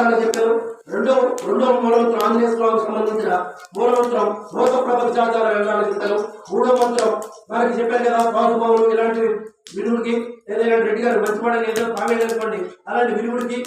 కావాలని చెప్పారు. రెండో రెండో మూలమంత్రం ఆంజనేయ స్వామికి సంబంధించిన మూలమంత్రం భూత ప్రపంచాచార వెళ్ళాలని చెప్పారు. మూడో మంత్రం మనకి చెప్పారు కదా బాహుభావులు ఇలాంటి విలువుడికి ఏదైనా రెడ్డి గారు మంచిపడని ఏదో తామే అనుకోండి అలాంటి విలువుడికి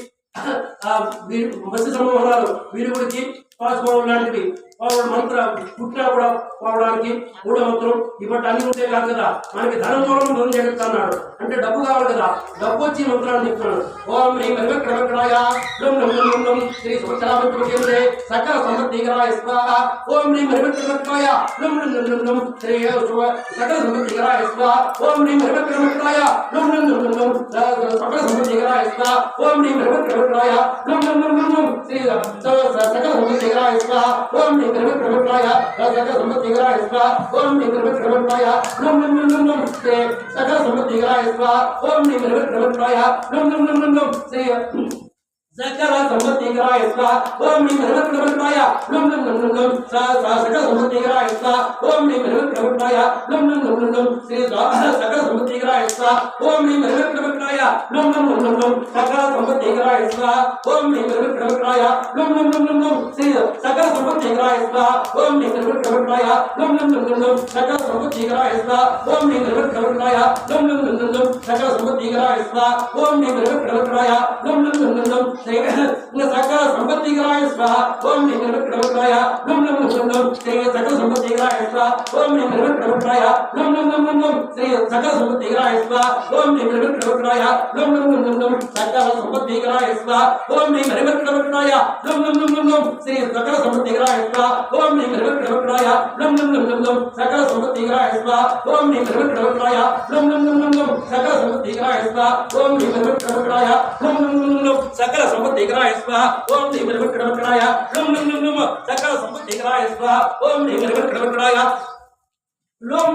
ఆ వీ- మత్స్య సమూహాలు విలువుడికి పాసుభావం లాంటివి వాడు మంత్ర పుట్టినా కూడా పోవడానికి మూడో మంత్రం ఇప్పటి అన్ని ఉంటే కాదు కదా మనకి ధనం మూలం ధనం జరుగుతున్నాడు అంటే డబ్బు కావాలి కదా డబ్బు వచ్చి మంత్రాన్ని చెప్తున్నాడు ఓం హ్రీం హ్రీం క్రమక్రాయ లం లం లం లం లం శ్రీ సుచరామంత్రుడే సకల సమృద్ధికరాయ స్వాహ ఓం హ్రీం హ్రీం క్రమక్రాయ లం లం లం లం లం శ్రీ శుభ సకల సమృద్ధికరాయ స్వాహ ఓం హ్రీం హ్రీం క్రమక్రాయ లం లం లం లం లం సకల సమృద్ధికరాయ స్వాహ ఓం హ్రీం హ్రీం క్రమక్రాయ లం లం లం లం లం శ్రీ సకల సమృద్ధికరాయ స్వాహ ఓం హ్రీం హ్రీం క్రమక్రాయ సకల సమృద్ధికరాయ స్వాహ ఓం హ్రీం హ్రీం క్రమక్రాయ లం లం లం లం లం శ్రీ సకల సమృద్ధికరాయ స్వాహ ఓం హ్రీం హ్రీం క్రమక్రాయ లం లం లం లం లం శ్రీ సకల సంపత్తికరాయ స్వ ఓం నీ నమస్కరమకాయ లం లం లం లం లం సా సా సకల సంపత్తికరాయ స్వ ఓం నీ నమస్కరమకాయ లం లం లం లం లం శ్రీ స్వ సకల సంపత్తికరాయ స్వ ఓం నీ నమస్కరమకాయ లం లం లం సకల సంపత్తికరాయ స్వ ఓం నీ నమస్కరమకాయ లం లం లం లం లం శ్రీ సకల సంపత్తికరాయ స్వ ఓం నీ నమస్కరమకాయ లం లం లం లం లం సకల సంపత్తికరాయ స్వ ఓం నీ నమస్కరమకాయ లం లం లం లం లం సకల సంపత్తికరాయ స్వ ఓం నీ నమస్కరమకాయ లం లం లం లం లం శ్రీ సకల స్వాహ ఓం లం లం లం లం శ్రీ సకల స్వాహ ఓం లం లం లం లం లం శ్రీ సకల స్వాహ ఓం లం లం లం లం లం సకల సంపత్తికరాయ స్వాహ ఓం నీ నమస్కరమకాయ లం లం లం లం లం శ్రీ సకల సంపత్తికరాయ స్వాహ ఓం నీ నమస్కరమకాయ లం లం లం లం లం సకల ఓం నీ లం లం లం లం లం సకల ఓం నీ లం లం లం లం లం సకల ఓం నీ లం లం లం లం సకల ఓం నీ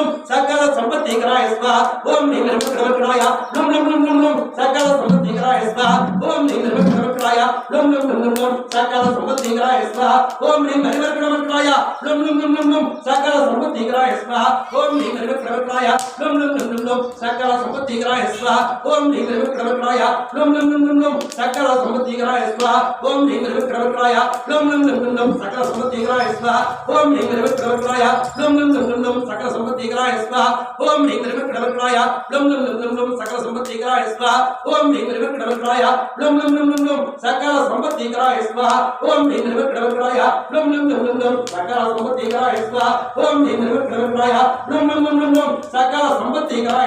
లం లం లం లం సకల సంపత్తికరాయ స్వాహ ఓం నీ నమస్కరమకాయ లం లం లం లం లం సకల సంపత్తికరాయ స్వాహ ఓం నీ నమస్కరమకాయ లం లం లం లం లం సకల సంపత్తికరాయ స్వాహ ఓం నీ నమస్కరమకాయ లం లం లం లం లం సకల సంపత్తికరాయ స్వాహ ఓం నీ నమస్కరమకాయ లం లం లం లం లం సకల సంపత్తికరాయ స్వాహ ఓం నీ నమస్కరమకాయ లం లం లం లం లం సకల సంపత్తికరాయ స్వాహ ఓం నీ నమస్కరమకాయ లం లం లం లం లం సకల సంపత్తికరాయ స్వాహ ఓం నీ నమస్కరమకాయ లం లం లం లం లం సకల సంపత్తికరాయ స్వాహ ఓం నీ నమస్కరమకాయ లం లం లం లం లం సకల సంపత్తికరాయ స్వాహ ఓం నీ నమస్కరమకాయ లం లం లం లం లం సకల సంపత్తికరాయ స్వాహ ఓం నీ నమస్కరమకాయ లం లం లం లం లం సకల సంపత్తికరాయ స్వాహ ఓం నీ నమస్కరమకాయ లం లం లం లం లం సకల సంపత్తికరాయ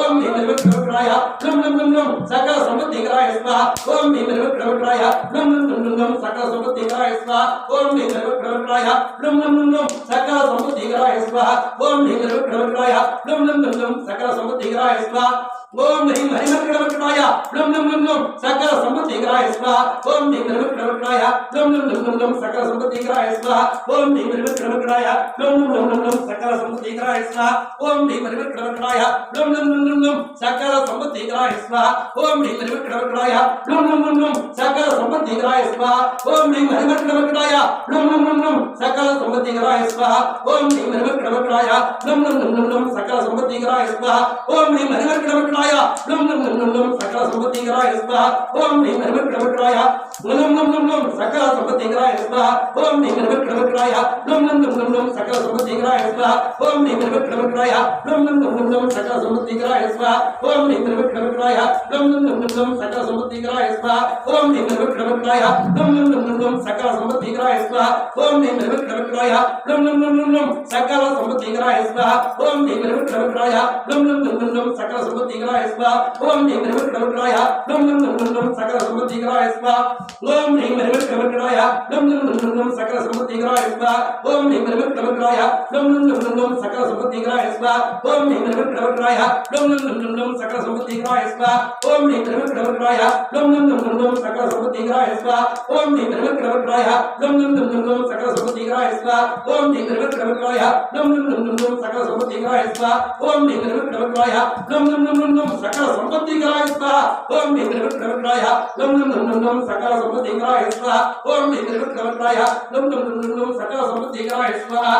ఓం లం లం లం లం సకల సంపత్తికరాయ ఓం లం లం లం లం లం సకల సంపత్తికరాయ ఓం లం లం లం లం సకల సంపత్తికరాయ ఓం నమస్కరమకాయ లం లం లం లం సకల ఓం హ్రీం హరిమకరమకరాయ లం లం లం లం సకల సంపత్తికరాయ స్వాహ ఓం హ్రీం హరిమకరమకరాయ లం లం లం లం లం సకల సంపత్తికరాయ స్వాహ ఓం హ్రీం హరిమకరమకరాయ లం లం లం లం లం సకల సంపత్తికరాయ స్వాహ ఓం హ్రీం హరిమకరమకరాయ లం లం లం లం లం సకల సంపత్తికరాయ స్వాహ ఓం హ్రీం హరిమకరమకరాయ లం లం లం లం సకల సంపత్తికరాయ స్వాహ ఓం హ్రీం హరిమకరమకరాయ లం లం లం లం సకల సంపత్తికరాయ స్వాహ ఓం హ్రీం హరిమకరమకరాయ లం లం లం లం లం సకల సంపత్తికరాయ స్వాహ ఓం హ్రీం హరిమకరమకరాయ లం లం లం లం లం సకల సంపత్తికరాయ స్వాహ ఓం హ్రీం హరిమకరమకరాయ లం లం లం లం సకల సంపత్తికరాయ స్వాహ ఓం హ్రీం హరిమకరమకరాయ లం లం లం లం లం సకల సంపత్తికరాయ స్వాహ ఓం హ్రీం హరిమకరమకరాయ లం లం లం లం లం సకల సంపత్తికరాయ స్వాహ ఓం హ్రీం హరిమకరమకరాయ లం లం లం లం లం సకల సంపత్తికరాయ స్వాహ ఓం హ్రీం హరిమకరమకరాయ లం లం లం లం లం సకల సంపత్తికరాయ స్వాహ ఓం హ్రీం హరిమకరమకరాయ లం లం లం లం లం సకల సంపత్తికరాయ స్వాహ ఓం హ్రీం హరిమకరమకరాయ లం లం లం లం లం సకల సంపత్తికరాయ స్వాహ ఓం హ్రీం హరిమకరమకరాయ లం లం లం లం లం సకల సంపత్తికరాయ స్వాహ ఓం హ్రీం హరిమకరమకరాయ లం లం లం లం లం సకల సంపత్తికరాయ స్వాహ ఓం హ్రీం హరిమకరమకరాయ లం లం లం లం లం సకల సంపత్తికరాయ స్వాహ ఓం హ్రీం హరిమకరమకరాయ లం లం లం లం లం సకల సంపత్తికరాయ స్వాహ ఓం హ్రీం హరిమకరమకరాయ లం లం లం లం లం సకల సంపత్తికరాయ స్వాహ ఓం హ్రీం హరిమకరమకరాయ లం లం లం లం లం సకల సంపత్తికరాయ స్వాహ ఓం హ్రీం హరిమకరమకరాయ లం లం లం లం లం సకల సంపత్తికరాయ స్వాహ ఓం హ్రీం హరిమకరమకరాయ లం లం లం లం లం సకల సంపత్తికరాయ స్వాహ ఓం హ్రీం హరిమకరమకరాయ లం లం లం లం లం సకల సంపత్తి స్వాహ ఓం హ్రీం హరిమకరమకరాయ లం లం లం లం లం సకల సంపత్తికరాయ స్వాహ